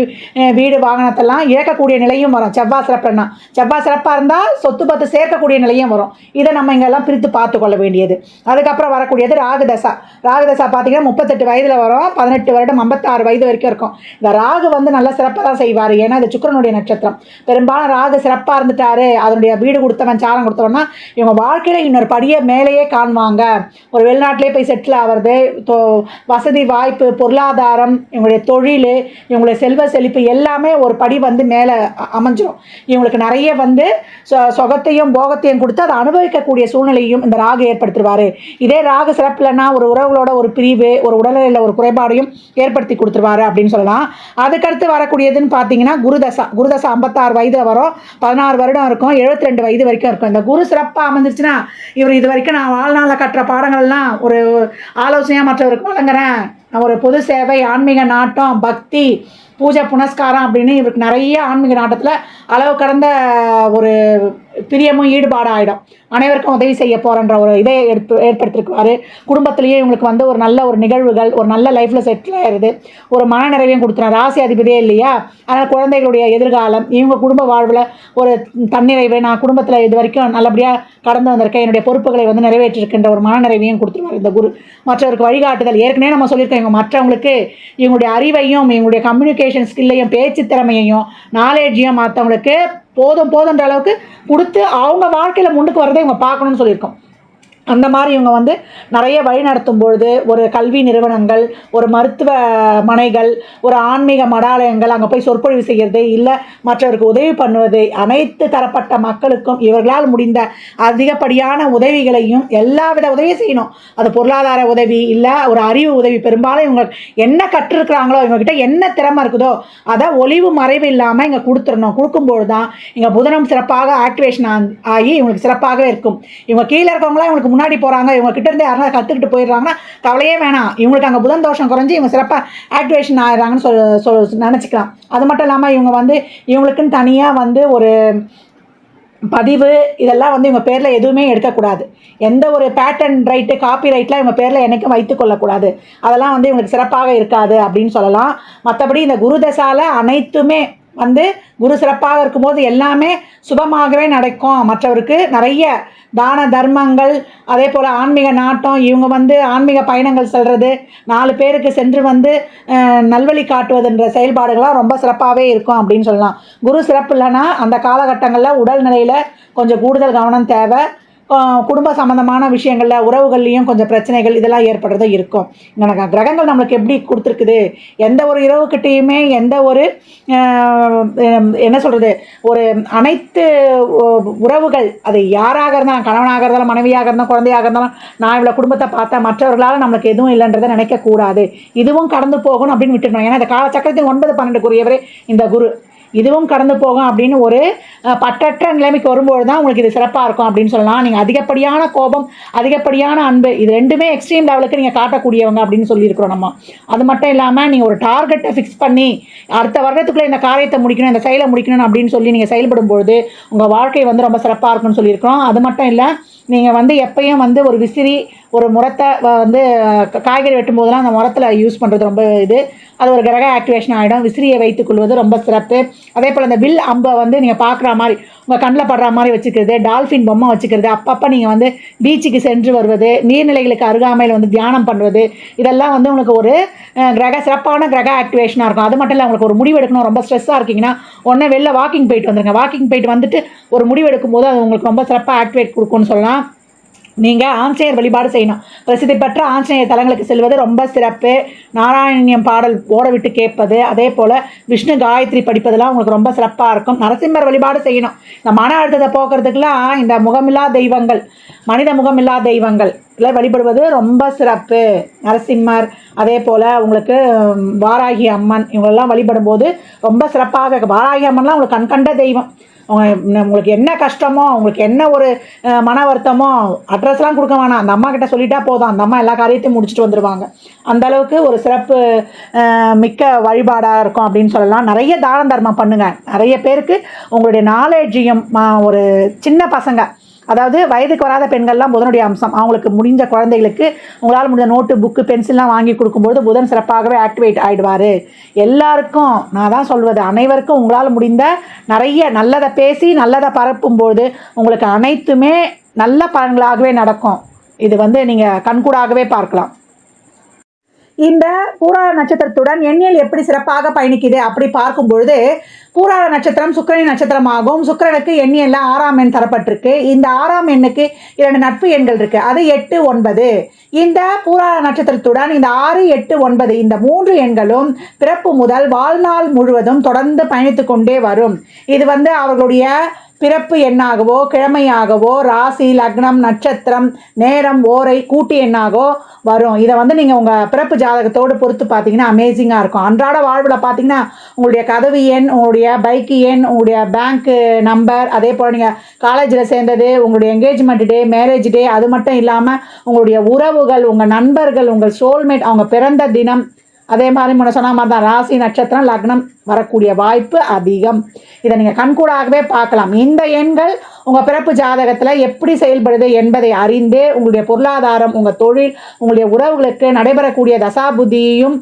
வீடு வாகனத்தெல்லாம் இழக்கக்கூடிய நிலையும் வரும். செவ்வாய் சிறப்புனா செவ்வாய் சிறப்பாக இருந்தால் சொத்து பத்து சேர்க்கக்கூடிய நிலையும் வரும். இதை நம்ம இங்கெல்லாம் பிரித்து பார்த்துக்கொள்ள வேண்டியது. அதுக்கப்புறம் வரக்கூடியது ராகுதசா. ராகுதசா பார்த்தீங்கன்னா முப்பத்தெட்டு வயதில் வரும். பதினெட்டு வருடம் ஐம்பத்தாறு வயது வரைக்கும் இருக்கும். இந்த ராகு வந்து நல்ல சிறப்பாக தான் செய்வார். ஏன்னா இது சுக்கிரனுடைய நட்சத்திரம். பெரும்பாலும் ராகு சிறப்பாக இருந்துட்டாரு. அதனுடைய வீடு கொடுத்தவன் சாரம் கொடுத்தவன்னா இவங்க வாழ்க்கையில் இன்னொரு படியை மேலேயே காணுவாங்க. ஒரு வெளிநாட்டிலே போய் செட்டில் ஆகிறது வசதி வாய்ப்பு பொருளாதாரம் இவங்களுடைய தொழில் இவங்களுடைய செல்வ செழிப்பு எல்லாமே ஒரு படி வந்து மேலே அமைஞ்சிடும் அமைஞ்சிரும். இவங்களுக்கு நிறைய வந்து சொகத்தையும் போகத்தையும் கொடுத்து அதை அனுபவிக்கக்கூடிய சூழ்நிலையும் இந்த ராகு ஏற்படுத்திடுவார் இதே ராகு சிறப்பில்னா ஒரு உறவுகளோட ஒரு பிரிவு ஒரு உடல்நிலையில் ஒரு குறைபாடையும் ஏற்படுத்தி கொடுத்துருவாரு அப்படின்னு சொல்லலாம். அதுக்கடுத்து வரக்கூடியதுன்னு பார்த்தீங்கன்னா குருதசா குருதசா ஐம்பத்தாறு வயது வரும். பதினாறு வருடம் இருக்கும். 72 ரெண்டு வயது வரைக்கும் இருக்கும். இந்த குரு சிறப்பாக அமைஞ்சிருச்சுன்னா இவர் இது வரைக்கும் நான் வாழ்நாளில் கட்டுற பாடங்கள்லாம் ஒரு ஆலோசனையாக மற்றவருக்கு வழங்குறேன். நான் ஒரு பொது சேவை ஆன்மீக நாட்டம் பக்தி பூஜை புனஸ்காரம் அப்படின்னு இவருக்கு நிறைய ஆன்மீக நாட்டத்தில் அளவு கடந்த ஒரு பிரியமும் ஈடுபாடாகிடும் அனைவருக்கும் உதவி செய்ய போகிறன்ற ஒரு இதை எடுத்து ஏற்படுத்திருக்குவார். குடும்பத்திலேயே இவங்களுக்கு வந்து ஒரு நல்ல ஒரு நிகழ்வுகள் ஒரு நல்ல லைஃப்பில் செட்டில் ஆயிடுது ஒரு மனநிறைவையும் கொடுத்துரும் ராசி அதிபதியே இல்லையா? அதனால் குழந்தைகளுடைய எதிர்காலம் இவங்க குடும்ப வாழ்வில் ஒரு தன்னிறைவு நான் குடும்பத்தில் இது வரைக்கும் நல்லபடியாக கடந்து வந்திருக்கேன். என்னுடைய பொறுப்புகளை வந்து நிறைவேற்றிருக்கின்ற ஒரு மனநிறைவையும் கொடுத்துருவார் இந்த குரு. மற்றவருக்கு வழிகாட்டுதல் ஏற்கனவே நம்ம சொல்லியிருக்கோம் இவங்க மற்றவங்களுக்கு இவங்களுடைய அறிவையும் இவங்களுடைய கம்யூனிகேஷன் ஸ்கில்லையும் பேச்சு திறமையையும் நாலேஜையும் மற்றவங்களுக்கு போதும் போதுன்ற அளவுக்கு கொடுத்து அவங்க வாழ்க்கையில் முன்னுக்கு வரதை இவங்க பார்க்கணும்னு சொல்லியிருக்கோம். அந்த மாதிரி இவங்க வந்து நிறைய வழி நடத்தும் பொழுது ஒரு கல்வி நிறுவனங்கள் ஒரு மருத்துவ மனைகள் ஒரு ஆன்மீக மடாலயங்கள் அங்கே போய் சொற்பொழிவு செய்கிறது இல்லை மற்றவருக்கு உதவி பண்ணுவது அனைத்து தரப்பட்ட மக்களுக்கும் இவர்களால் முடிந்த அதிகப்படியான உதவிகளையும் எல்லா வித உதவியும் செய்யணும். அது பொருளாதார உதவி இல்லை ஒரு அறிவு உதவி. பெரும்பாலும் இவங்க என்ன கற்றுருக்குறாங்களோ இவங்ககிட்ட என்ன திறமை இருக்குதோ அதை ஒளிவு மறைவு இல்லாமல் இங்கே கொடுத்துடணும். கொடுக்கும்போது தான் இங்கே புதனம் சிறப்பாக ஆக்டிவேஷன் ஆகி இவங்களுக்கு சிறப்பாகவே இருக்கும். இவங்க கீழே இருக்கவங்களாம் இவங்களுக்கு முன்னாடி போகிறாங்க இவங்க கிட்ட இருந்து கற்றுக்கிட்டு போயிடுறாங்கன்னா கவலையே வேணாம். இவங்களுக்கு அங்கே புதன் தோஷம் குறைஞ்சி இவங்க சிறப்பாக ஆக்டிவேஷன் ஆகிறாங்கன்னு சொல் சொல் நினச்சிக்கலாம். அது மட்டும் இல்லாமல் இவங்க வந்து இவங்களுக்குன்னு தனியாக வந்து ஒரு பதிவு இதெல்லாம் வந்து இவங்க பேரில் எதுவுமே எடுக்கக்கூடாது. எந்த ஒரு பேட்டன் ரைட்டு காப்பி ரைட்லாம் இவங்க பேரில் என்னைக்கும் வைத்துக்கொள்ளக்கூடாது அதெல்லாம் வந்து இவங்களுக்கு சிறப்பாக இருக்காது அப்படின்னு சொல்லலாம். மற்றபடி இந்த குருதசால அனைத்துமே வந்து குரு சிறப்பாக இருக்கும்போது எல்லாமே சுபமாகவே நடக்கும். மற்றவருக்கு நிறைய தான தர்மங்கள் அதே போல் ஆன்மீக நாட்டம் இவங்க வந்து ஆன்மீக பயணங்கள் செல்வது நாலு பேருக்கு சென்று வந்து நல்வழி காட்டுவதுன்ற செயல்பாடுகள்லாம் ரொம்ப சிறப்பாகவே இருக்கும் அப்படின்னு சொல்லலாம். குரு சிறப்பு இல்லைன்னா அந்த காலகட்டங்களில் உடல்நிலையில் கொஞ்சம் கூடுதல் கவனம் தேவை. குடும்ப சம்மந்தமான விஷயங்களில் உறவுகள்லேயும் கொஞ்சம் பிரச்சனைகள் இதெல்லாம் ஏற்படுறதும் இருக்கும். எனக்கு கிரகங்கள் நம்மளுக்கு எப்படி கொடுத்துருக்குது? எந்த ஒரு இரவுக்கிட்டேயுமே எந்த ஒரு என்ன சொல்கிறது ஒரு அனைத்து உறவுகள் அது யாராக இருந்தாலும் கணவனாக இருந்தாலும் மனைவியாக இருந்தாலும் குழந்தையாக இருந்தாலும் நான் இவ்வளோ குடும்பத்தை பார்த்தேன் மற்றவர்களால் நம்மளுக்கு எதுவும் இல்லைன்றதை நினைக்கக்கூடாது. இதுவும் கடந்து போகணும் அப்படின்னு விட்டுருக்கணும். ஏன்னா இந்த காலச்சக்கரத்தின் ஒன்பது பன்னெண்டுக்குரியவரே இந்த குரு. இதுவும் கடந்து போகும் அப்படின்னு ஒரு பட்டற்ற பற்றற்ற நிலைமைக்கு வரும்போது தான் உங்களுக்கு இது சிறப்பாக இருக்கும் அப்படின்னு சொல்லலாம். நீங்கள் அதிகப்படியான கோபம் அதிகப்படியான அன்பு இது ரெண்டுமே எக்ஸ்ட்ரீம் லெவலுக்கு நீங்கள் காட்டக்கூடியவங்க அப்படின்னு சொல்லியிருக்கிறோம் நம்ம. அது மட்டும் இல்லாமல் நீங்கள் ஒரு டார்கெட்டை ஃபிக்ஸ் பண்ணி அடுத்த வருடத்துக்குள்ளே இந்த காரியத்தை முடிக்கணும் இந்த செயலை முடிக்கணும் அப்படின்னு சொல்லி நீங்கள் செயல்படும் பொழுது உங்கள் வாழ்க்கை வந்து ரொம்ப சிறப்பாக இருக்கும்னு சொல்லியிருக்கிறோம். அது மட்டும் இல்லை நீங்கள் வந்து எப்பயும் வந்து ஒரு விசிறி ஒரு முரத்தை வ- வந்து க- காய்கறி வெட்டும் போதெல்லாம் அந்த முரத்தில் யூஸ் பண்ணுறது ரொம்ப இது. அது ஒரு கிரக ஆக்டிவேஷன் ஆகிடும் விசிறியை வைத்துக் கொள்வது ரொம்ப சிறப்பு. அதே போல் இந்த வில் அம்பை வந்து நீங்கள் பார்க்குற மாதிரி உங்கள் கண்ணில் படுற மாதிரி வச்சுக்கிறது டால்ஃபின் பொம்மை வச்சுக்கிறது அப்பப்போ நீங்கள் வந்து பீச்சுக்கு சென்று வருவது நீர்நிலைகளுக்கு அருகாமையில் வந்து தியானம் பண்ணுவது இதெல்லாம் வந்து உங்களுக்கு ஒரு கிரக சிறப்பான கிரக ஆக்டிவேஷனாக இருக்கும். அது மட்டும் இல்லை உங்களுக்கு ஒரு முடிவு எடுக்கணும். ரொம்ப ஸ்ட்ரெஸ்ஸாக இருக்கீங்கன்னா உடனே வெளில வாக்கிங் போயிட்டு வந்துருங்க. வாக்கிங் போயிட்டு வந்துட்டு ஒரு முடிவு எடுக்கும்போது அது உங்களுக்கு ரொம்ப சிறப்பாக ஆக்டிவேட் கொடுக்கும்னு சொல்லலாம். நீங்கள் ஆஞ்சநேயர் வழிபாடு செய்யணும். பிரசித்தி பெற்ற ஆஞ்சநேயர் தலங்களுக்கு செல்வது ரொம்ப சிறப்பு. நாராயணியம் பாடல் ஓடவிட்டு கேட்பது அதே போல் விஷ்ணு காயத்ரி படிப்பதெல்லாம் உங்களுக்கு ரொம்ப சிறப்பாக இருக்கும். நரசிம்மர் வழிபாடு செய்யணும். இந்த மன அழுத்தத்தை போக்குறதுக்கெல்லாம் இந்த முகமில்லா தெய்வங்கள் மனித முகமில்லா தெய்வங்கள் இல்லை வழிபடுவது ரொம்ப சிறப்பு. நரசிம்மர் அதே போல் உங்களுக்கு வாராகி அம்மன் இவங்களெல்லாம் வழிபடும்போது ரொம்ப சிறப்பாக வாராகி அம்மன்லாம் உங்களுக்கு கண்கண்ட தெய்வம். உங்களுக்கு என்ன கஷ்டமோ உங்களுக்கு என்ன ஒரு மன வருத்தமோ அட்ரஸ்லாம் கொடுக்க வேணாம். அந்த அம்மா கிட்ட சொல்லிட்டா போதும். அந்த அம்மா எல்லா காரியத்தையும் முடிச்சுட்டு வந்துடுவாங்க அந்த அளவுக்கு ஒரு சிறப்பு மிக்க வழிபாடாக இருக்கும் அப்படின்னு சொல்லலாம். நிறைய தான தர்மம் பண்ணுங்கள் நிறைய பேருக்கு உங்களுடைய நாலேஜையும் ஒரு சின்ன பசங்க அதாவது வயதுக்கு வராத பெண்கள்லாம் புதனுடைய அம்சம். அவங்களுக்கு முடிஞ்ச குழந்தைகளுக்கு உங்களால் முடிஞ்ச நோட்டு புக்கு பென்சில்லாம் வாங்கி கொடுக்கும்போது புதன் சிறப்பாகவே ஆக்டிவேட் ஆகிடுவார் எல்லாருக்கும் நான் தான் சொல்வது அனைவருக்கும் உங்களால் முடிந்த நிறைய நல்லதை பேசி நல்லதை பரப்பும்போது உங்களுக்கு அனைத்துமே நல்ல பலன்களாகவே நடக்கும். இது வந்து நீங்கள் கண்கூடாகவே பார்க்கலாம். இந்த பூராட நட்சத்திரத்துடன் எண்ணியல் எப்படி சிறப்பாக பயணிக்குது? அப்படி பார்க்கும் பொழுது பூராட நட்சத்திரம் சுக்கரனின் நட்சத்திரமாகும் சுக்கிரனுக்கு எண்ணியல்ல ஆறாம் எண் தரப்பட்டிருக்கு. இந்த ஆறாம் எண்ணுக்கு இரண்டு நட்பு எண்கள் இருக்கு. அது எட்டு ஒன்பது. இந்த பூராட நட்சத்திரத்துடன் இந்த ஆறு எட்டு ஒன்பது இந்த மூன்று எண்களும் பிறப்பு முதல் வாழ்நாள் முழுவதும் தொடர்ந்து பயணித்து கொண்டே வரும். இது வந்து அவர்களுடைய பிறப்பு எண்ணாகவோ கிழமையாகவோ ராசி லக்னம் நட்சத்திரம் நேரம் ஓரை கூட்டு எண்ணாகவோ வரும். இதை வந்து நீங்கள் உங்கள் பிறப்பு ஜாதகத்தோடு பொறுத்து பார்த்தீங்கன்னா அமேசிங்காக இருக்கும். அன்றாட வாழ்வில் பார்த்தீங்கன்னா உங்களுடைய கதவு எண் உங்களுடைய பைக்கு எண் உங்களுடைய பேங்க்கு நம்பர் அதே போல் நீங்கள் காலேஜில் சேர்ந்தது உங்களுடைய என்கேஜ்மெண்ட் டே மேரேஜ் டே அது மட்டும் இல்லாமல் உங்களுடைய உறவுகள் உங்கள் நண்பர்கள் உங்கள் சோல்மேட் அவங்க பிறந்த தினம் அதே மாதிரி முன்ன சொன்ன மாதிரி தான் ராசி நட்சத்திரம் லக்னம் வரக்கூடிய வாய்ப்பு அதிகம். இதை நீங்கள் கண்கூடாகவே பார்க்கலாம். இந்த எண்கள் உங்கள் பிறப்பு ஜாதகத்தில் எப்படி செயல்படுது என்பதை அறிந்து உங்களுடைய பொருளாதாரம் உங்கள் தொழில் உங்களுடைய உறவுகளுக்கு நடைபெறக்கூடிய தசாபுதியையும்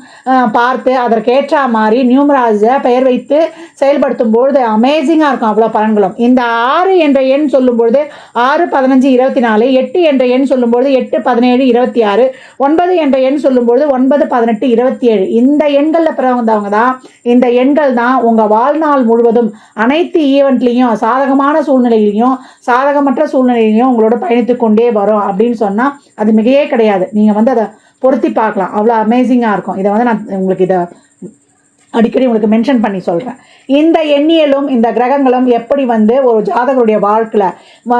பார்த்து அதற்கேற்ற மாதிரி நியூமராஜை பெயர் வைத்து செயல்படுத்தும் பொழுது அமேசிங்காக இருக்கும் அவ்வளோ பலன்களும். இந்த ஆறு என்ற எண் சொல்லும்பொழுது ஆறு பதினஞ்சு இருபத்தி நாலு எட்டு என்ற எண் சொல்லும்பொழுது எட்டு பதினேழு இருபத்தி ஆறு ஒன்பது என்ற எண் சொல்லும்பொழுது ஒன்பது பதினெட்டு இருபத்தி ஏழு. இந்த எண்களில் பிறந்தவங்க தான் இந்த எண் எண்கள் தான் உங்கள் வாழ்நாள் முழுவதும் அனைத்து ஈவெண்ட்லேயும் சாதகமான சூழ்நிலையிலையும் சாதகமற்ற சூழ்நிலையிலையும் உங்களோட பயணித்து கொண்டே வரும் அப்படின்னு சொன்னால் அது மிகையே கிடையாது. நீங்கள் வந்து அதை பொருத்தி பார்க்கலாம். அவ்வளோ அமேசிங்காக இருக்கும். இதை வந்து நான் உங்களுக்கு இதை அடிக்கடி உங்களுக்கு மென்ஷன் பண்ணி சொல்கிறேன் இந்த எண்ணியலும் இந்த கிரகங்களும் எப்படி வந்து ஒரு ஜாதகருடைய வாழ்க்கையில்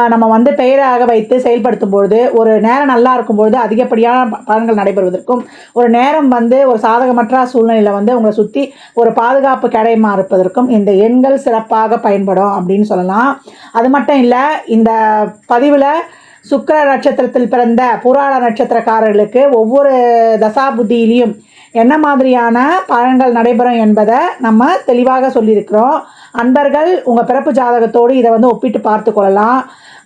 நம்ம வந்து பெயராக வைத்து செயல்படுத்தும் பொழுது ஒரு நேரம் நல்லா இருக்கும்பொழுது அதிகப்படியான பலன்கள் நடைபெறுவதற்கும் ஒரு நேரம் வந்து ஒரு சாதகமற்ற சூழ்நிலையில் வந்து உங்களை சுற்றி ஒரு பாதுகாப்பு கிடையமா இருப்பதற்கும் இந்த எண்கள் சிறப்பாக பயன்படும் அப்படின்னு சொல்லலாம். அது மட்டும் இல்லை இந்த பதிவில் சுக்கிர நட்சத்திரத்தில் பிறந்த புராண நட்சத்திரக்காரர்களுக்கு ஒவ்வொரு தசாபுத்தியிலையும் என்ன மாதிரியான பலன்கள் நடைபெறும் என்பதை நம்ம தெளிவாக சொல்லியிருக்கிறோம். அன்பர்கள் உங்கள் பிறப்பு ஜாதகத்தோடு இதை வந்து ஒப்பிட்டு பார்த்து கொள்ளலாம்.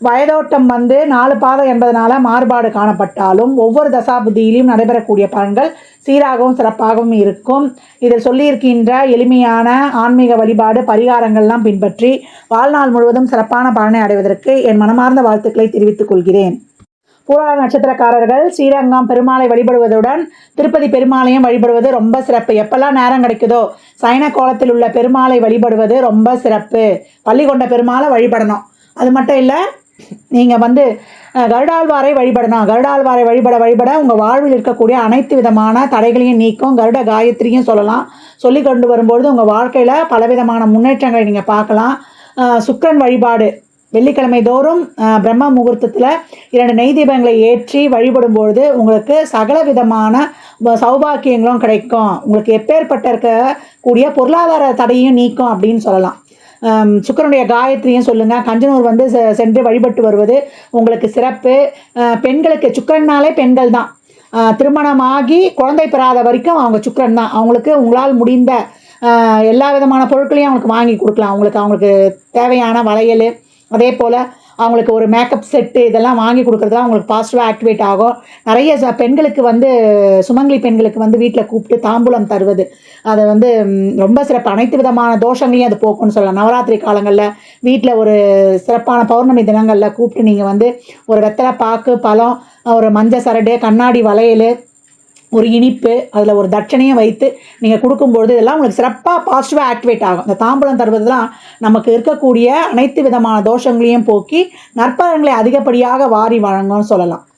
வயதோட்டம் வந்து நாலு பாதம் என்பதனால மாறுபாடு காணப்பட்டாலும் ஒவ்வொரு தசாபுத்தியிலையும் நடைபெறக்கூடிய பலன்கள் சீராகவும் சிறப்பாகவும் இருக்கும். இதில் சொல்லியிருக்கின்ற எளிமையான ஆன்மீக வழிபாடு பரிகாரங்கள்லாம் பின்பற்றி வாழ்நாள் முழுவதும் சிறப்பான பலனை அடைவதற்கு என் மனமார்ந்த வாழ்த்துக்களை தெரிவித்துக் கொள்கிறேன். பூராட நட்சத்திரக்காரர்கள் ஸ்ரீரங்கம் பெருமாளை வழிபடுவதுடன் திருப்பதி பெருமாளையும் வழிபடுவது ரொம்ப சிறப்பு. எப்பெல்லாம் நேரம் கிடைக்குதோ சைன கோலத்தில் உள்ள பெருமாளை வழிபடுவது ரொம்ப சிறப்பு. பள்ளிகொண்ட பெருமாளை வழிபடணும். அது மட்டும் இல்லை நீங்கள் வந்து கருடாழ்வாரை வழிபடணும். கருடாழ்வாரை வழிபட வழிபட உங்கள் வாழ்வில் இருக்கக்கூடிய அனைத்து விதமான தடைகளையும் நீக்கும் கருட காயத்ரியும் சொல்லலாம். சொல்லி கொண்டு வரும்பொழுது உங்கள் வாழ்க்கையில் பலவிதமான முன்னேற்றங்களை நீங்கள் பார்க்கலாம். சுக்கரன் சுக்கிரன் வழிபாடு வெள்ளிக்கிழமை தோறும் பிரம்ம முகூர்த்தத்தில் இரண்டு நெய் தீபங்களை ஏற்றி வழிபடும்பொழுது உங்களுக்கு சகல விதமான சௌபாக்கியங்களும் கிடைக்கும். உங்களுக்கு எப்பேற்பட்ட இருக்கக்கூடிய பொருளாதார தடையும் நீக்கும் அப்படின்னு சொல்லலாம். சுக்கரனுடைய சுக்கிரனுடைய காயத்ரியும் சொல்லுங்கள் கஞ்சனூர் வந்து செ- சென்று வழிபட்டு வருவது உங்களுக்கு சிறப்பு. பெண்களுக்கு சுக்கரன்னாலே பெண்கள் தான். திருமணமாகி குழந்தை பெறாத வரைக்கும் அவங்க சுக்கரன் தான். அவங்களுக்கு உங்களால் முடிந்த எல்லா விதமான பொருட்களையும் அவங்களுக்கு வாங்கி கொடுக்கலாம். அவங்களுக்கு அவங்களுக்கு தேவையான வளையல் அதே போல் அவங்களுக்கு ஒரு மேக்கப் செட்டு இதெல்லாம் வாங்கி கொடுக்குறது அவங்களுக்கு பாசிட்டிவாக ஆக்டிவேட் ஆகும். நிறைய ச- பெண்களுக்கு வந்து சுமங்கலி பெண்களுக்கு வந்து வீட்டில் கூப்பிட்டு தாம்பூலம் தருவது. அதை வந்து ரொம்ப சிறப்பு. அனைத்து விதமான தோஷங்களையும் அது போக்கும்னு சொல்லலாம். நவராத்திரி காலங்களில் வீட்டில் ஒரு சிறப்பான பௌர்ணமி தினங்களில் கூப்பிட்டு நீங்கள் வந்து ஒரு வெத்தலை பாக்கு பழம் ஒரு மஞ்சள் சரடு கண்ணாடி வளையல் ஒரு இனிப்பு அதில் ஒரு தட்சணையை வைத்து நீங்கள் கொடுக்கும்பொழுது இதெல்லாம் உங்களுக்கு சிறப்பாக பாசிட்டிவாக ஆக்டிவேட் ஆகும். இந்த தாம்பூலம் தருவதெல்லாம் நமக்கு இருக்கக்கூடிய அனைத்து விதமான தோஷங்களையும் போக்கி நற்பலன்களை அதிகப்படியாக வாரி வழங்கும்னு சொல்லலாம்.